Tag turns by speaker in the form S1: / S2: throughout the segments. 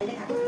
S1: Gracias.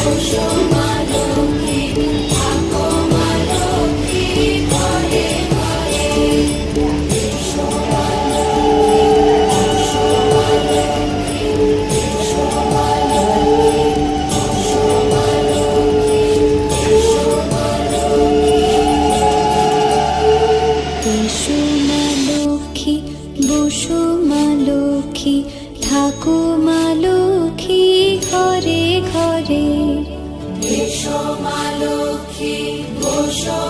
S2: বসো মা লক্ষ্মী
S1: থাকো এসো মা লক্ষ্মী বসো